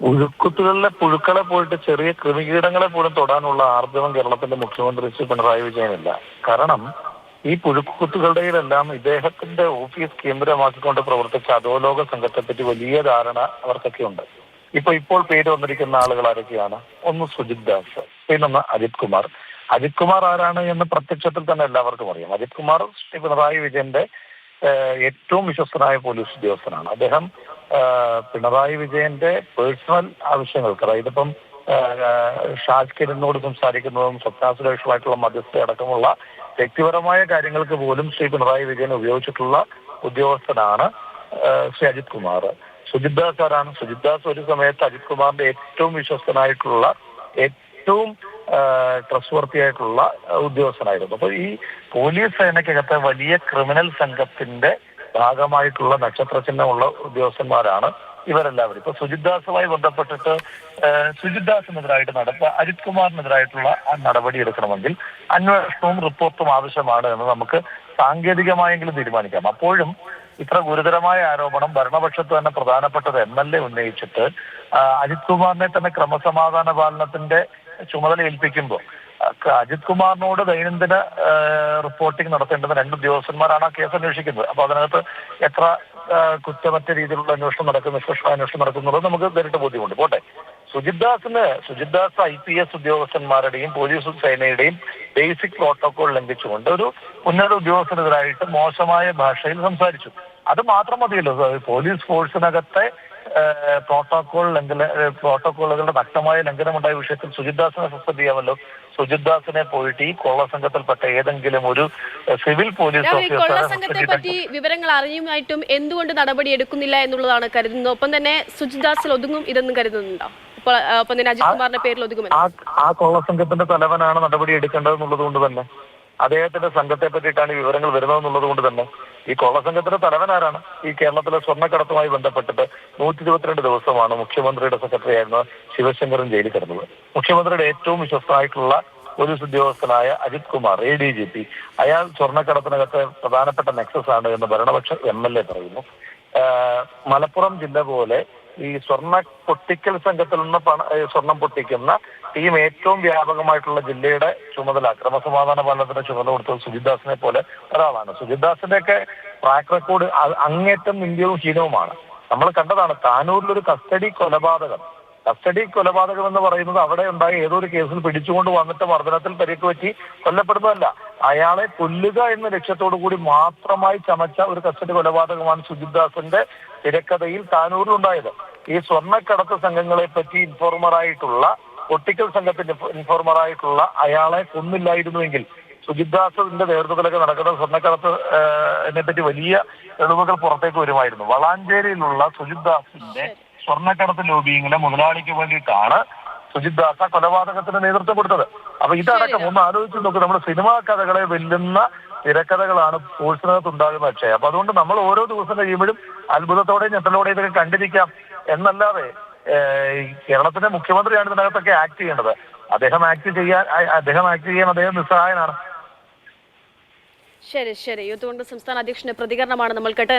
പുഴുക്കുത്തുകളിലെ പുഴുക്കളെ പോയിട്ട് ചെറിയ കൃമികീടങ്ങളെ പോലും തൊടാനുള്ള ആർജവം കേരളത്തിന്റെ മുഖ്യമന്ത്രി ശ്രീ പിണറായി വിജയനില്ല. കാരണം ഈ പുഴുക്കുത്തുകളുടെയിലെല്ലാം ഇദ്ദേഹത്തിന്റെ ഓഫീസ് കേന്ദ്രമാക്കിക്കൊണ്ട് പ്രവർത്തിച്ച അധോലോക സംഘത്തെപ്പറ്റി വലിയ ധാരണ അവർക്കൊക്കെ ഉണ്ട്. ഇപ്പൊ ഇപ്പോൾ പേര് വന്നിരിക്കുന്ന ആളുകൾ ആരൊക്കെയാണ്? ഒന്ന് സുജിത് ദാസ് പിന്നൊന്ന് അജിത് കുമാർ. അജിത് കുമാർ ആരാണ് എന്ന് പ്രത്യക്ഷത്തിൽ തന്നെ എല്ലാവർക്കും അറിയാം. അജിത് കുമാർ ശ്രീ പിണറായി വിജയന്റെ ഏറ്റവും വിശ്വസ്തനായ പോലീസ് ഉദ്യോഗസ്ഥനാണ്. അദ്ദേഹം പിണറായി വിജയന്റെ പേഴ്സണൽ ആവശ്യങ്ങൾക്ക് അതായത് ഇപ്പം ഷാജ്കിരനോട് സംസാരിക്കുന്നതും സ്വപ്ന സുരേഷുമായിട്ടുള്ള മധ്യസ്ഥ അടക്കമുള്ള വ്യക്തിപരമായ കാര്യങ്ങൾക്ക് പോലും ശ്രീ പിണറായി വിജയൻ ഉപയോഗിച്ചിട്ടുള്ള ഉദ്യോഗസ്ഥനാണ് ശ്രീ അജിത് കുമാർ. സുജിത് ദാസ് ആരാണ്? സുജിത് ദാസ് ഒരു സമയത്ത് അജിത് കുമാറിന്റെ ഏറ്റവും വിശ്വസ്തനായിട്ടുള്ള ഏറ്റവും ട്രസ്റ്റ് വർത്തിയായിട്ടുള്ള ഉദ്യോഗസ്ഥനായിരുന്നു. അപ്പൊ ഈ പോലീസ് സേനയ്ക്കകത്തെ വലിയ ക്രിമിനൽ സംഘത്തിന്റെ ഭാഗമായിട്ടുള്ള നക്ഷത്ര ചിഹ്നമുള്ള ഉദ്യോഗസ്ഥന്മാരാണ് ഇവരെല്ലാവരും. ഇപ്പൊ സുജിത് ദാസുമായി ബന്ധപ്പെട്ടിട്ട് സുജിത് ദാസിനെതിരായിട്ട് നടത്ത അജിത് കുമാറിനെതിരായിട്ടുള്ള നടപടി എടുക്കണമെങ്കിൽ അന്വേഷണവും റിപ്പോർട്ടും ആവശ്യമാണ് എന്ന് നമുക്ക് സാങ്കേതികമായെങ്കിലും തീരുമാനിക്കാം. അപ്പോഴും ഇത്ര ഗുരുതരമായ ആരോപണം ഭരണപക്ഷത്ത് തന്നെ പ്രധാനപ്പെട്ടത് എം എൽ എ ഉന്നയിച്ചിട്ട് അജിത് കുമാറിനെ തന്നെ ക്രമസമാധാന പാലനത്തിന്റെ ചുമതല ഏൽപ്പിക്കുമ്പോൾ അജിത് കുമാറിനോട് ദൈനംദിന റിപ്പോർട്ടിംഗ് നടത്തേണ്ടുന്ന രണ്ട് ഉദ്യോഗസ്ഥന്മാരാണ് ആ കേസ് അന്വേഷിക്കുന്നത്. അപ്പൊ അതിനകത്ത് എത്ര കുറ്റമറ്റ രീതിയിലുള്ള അന്വേഷണം നടക്കുന്നു സ്പെഷ്യൽ അന്വേഷണം നടക്കുന്നുള്ളത് നമുക്ക് നേരിട്ട് ബോധ്യമുണ്ട്. പോട്ടെ. Sujith ദാസിന് Sujith Das I P S ഉദ്യോഗസ്ഥന്മാരുടെയും police സേനയുടെയും ബേസിക് പ്രോട്ടോകോൾ ലംഘിച്ചുകൊണ്ട് ഒരു ഉന്നത ഉദ്യോഗസ്ഥനെതിരായിട്ട് മോശമായ ഭാഷയിൽ സംസാരിച്ചു. അത് മാത്രം മതിയല്ലോ. പോലീസ് ഫോഴ്സിനകത്തെ പ്രോട്ടോകോൾ ലംഘന പ്രോട്ടോകോളുകളുടെ നഗ്നമായ ലംഘനമുണ്ടായ വിഷയത്തിൽ സുജിത് ദാസിനെ സസ്പെൻഡ് ചെയ്യാമല്ലോ. സുജിത് ദാസിനെ പോയിട്ട് ഈ കൊള്ള സംഘത്തിൽപ്പെട്ട ഏതെങ്കിലും ഒരു സിവിൽ പോലീസ് കൊള്ള സംഘത്തെ പറ്റി വിവരങ്ങൾ അറിയുമായിട്ടും എന്തുകൊണ്ട് നടപടി എടുക്കുന്നില്ല എന്നുള്ളതാണ് കരുതുന്നത്. ഒപ്പം തന്നെ സുജിദാസിൽ ഒതുങ്ങും ഇതെന്നും കരുതുന്നുണ്ടോ? ഇപ്പോൾ ഒപ്പം തന്നെ അജിത് കുമാറിന്റെ പേരിൽ ഒതുങ്ങും ആ ആ കൊള്ള സംഘത്തിന്റെ തലവനാണ് നടപടി എടുക്കേണ്ടത് എന്നുള്ളത് കൊണ്ട് തന്നെ. അദ്ദേഹത്തിന്റെ സംഘത്തെ പറ്റിയിട്ടാണ് ഈ വിവരങ്ങൾ വരുന്നത് എന്നുള്ളത് കൊണ്ട് തന്നെ ഈ കൊള്ളസംഘത്തിന്റെ തലവൻ ആരാണ്? ഈ കേരളത്തിലെ സ്വർണക്കടത്തുമായി ബന്ധപ്പെട്ടിട്ട് നൂറ്റി ഇരുപത്തിരണ്ട് ദിവസമാണ് മുഖ്യമന്ത്രിയുടെ സെക്രട്ടറി ആയിരുന്ന ശിവശങ്കരൻ ജയിലിൽ കിടന്നത്. മുഖ്യമന്ത്രിയുടെ ഏറ്റവും വിശ്വസ്തനായിട്ടുള്ള പോലീസ് ഉദ്യോഗസ്ഥനായ Ajith Kumar A D G P അയാൾ സ്വർണക്കടത്തിനകത്തെ പ്രധാനപ്പെട്ട നെക്സസ് ആണ് എന്ന് ഭരണപക്ഷ എം എൽ എ പറയുന്നു. മലപ്പുറം ജില്ല പോലെ ഈ സ്വർണ പൊട്ടിക്കൽ സംഘത്തിൽ നിന്ന് പണ സ്വർണം പൊട്ടിക്കുന്ന ടീം ഏറ്റവും വ്യാപകമായിട്ടുള്ള ജില്ലയുടെ ചുമതല ക്രമസമാധാന പാലനത്തിന്റെ ചുമതല കൊടുത്തത് സുജിദാസിനെ പോലെ ഒരാളാണ്. സുജിദാസിന്റെ ഒക്കെ ട്രാക്ക് റെക്കോർഡ് അങ്ങേറ്റം ഇന്ത്യവും ഹീനവുമാണ്. നമ്മൾ കണ്ടതാണ് താനൂരിലൊരു കസ്റ്റഡി കൊലപാതകം. കസ്റ്റഡി കൊലപാതകം എന്ന് പറയുന്നത് അവിടെ ഉണ്ടായ ഏതോ ഒരു കേസിൽ പിടിച്ചുകൊണ്ട് വന്നിട്ട് മർദ്ദനത്തിൽ പരിക്ക് പറ്റി കൊല്ലപ്പെടുന്നതല്ല. അയാളെ കൊല്ലുക എന്ന ലക്ഷ്യത്തോടു കൂടി മാത്രമായി ചമച്ച ഒരു കസ്റ്റഡി കൊലപാതകമാണ് സുജിത് ദാസിന്റെ തിരക്കഥയിൽ താനൂരിൽ ഉണ്ടായത് ഈ സ്വർണക്കടത്ത് സംഘങ്ങളെ പറ്റി ഇൻഫോർമറായിട്ടുള്ള പൊട്ടിക്കൽ സംഘത്തിന്റെ ഇൻഫോർമറായിട്ടുള്ള അയാളെ കൊന്നില്ലായിരുന്നുവെങ്കിൽ സുജിത് ദാസിന്റെ നേതൃത്വത്തിലൊക്കെ നടക്കുന്ന സ്വർണക്കടത്ത് എന്നെ പറ്റി വലിയ തെളിവുകൾ പുറത്തേക്ക് വരുമായിരുന്നു. വളാഞ്ചേരിയിലുള്ള സുജിത് ദാസിന്റെ സ്വർണക്കടത്ത് ലോബിയിങ്ങിലെ മുതലാളിക്ക് വേണ്ടിയിട്ടാണ് സുജിത് ദാസ കൊലപാതകത്തിന് നേതൃത്വം കൊടുത്തത്. അപ്പൊ ഇതടക്കം ഒന്ന് ആലോചിച്ച് നോക്കും. നമ്മുടെ സിനിമാ കഥകളെ വെല്ലുന്ന തിരക്കഥകളാണ് സ്പോർട്സിനകത്ത് ഉണ്ടാകുന്ന അക്ഷയ അപ്പൊ അതുകൊണ്ട് നമ്മൾ ഓരോ ദിവസം കഴിയുമ്പോഴും അത്ഭുതത്തോടെയും ഞെട്ടലോടെയും ഇതൊക്കെ കണ്ടിരിക്കാം. എന്നല്ലാതെ കേരളത്തിന്റെ മുഖ്യമന്ത്രിയാണ് ഇതിനകത്തൊക്കെ ആക്ട് ചെയ്യേണ്ടത്. അദ്ദേഹം ആക്ട് ചെയ്യാൻ അദ്ദേഹം ആക്ട് ചെയ്യാൻ അദ്ദേഹം നിസ്സഹായനാണ്. ശരി ശരി. യൂത്ത് കോൺഗ്രസ് സംസ്ഥാന അധ്യക്ഷന്റെ പ്രതികരണമാണ് നമ്മൾ കേട്ടത്.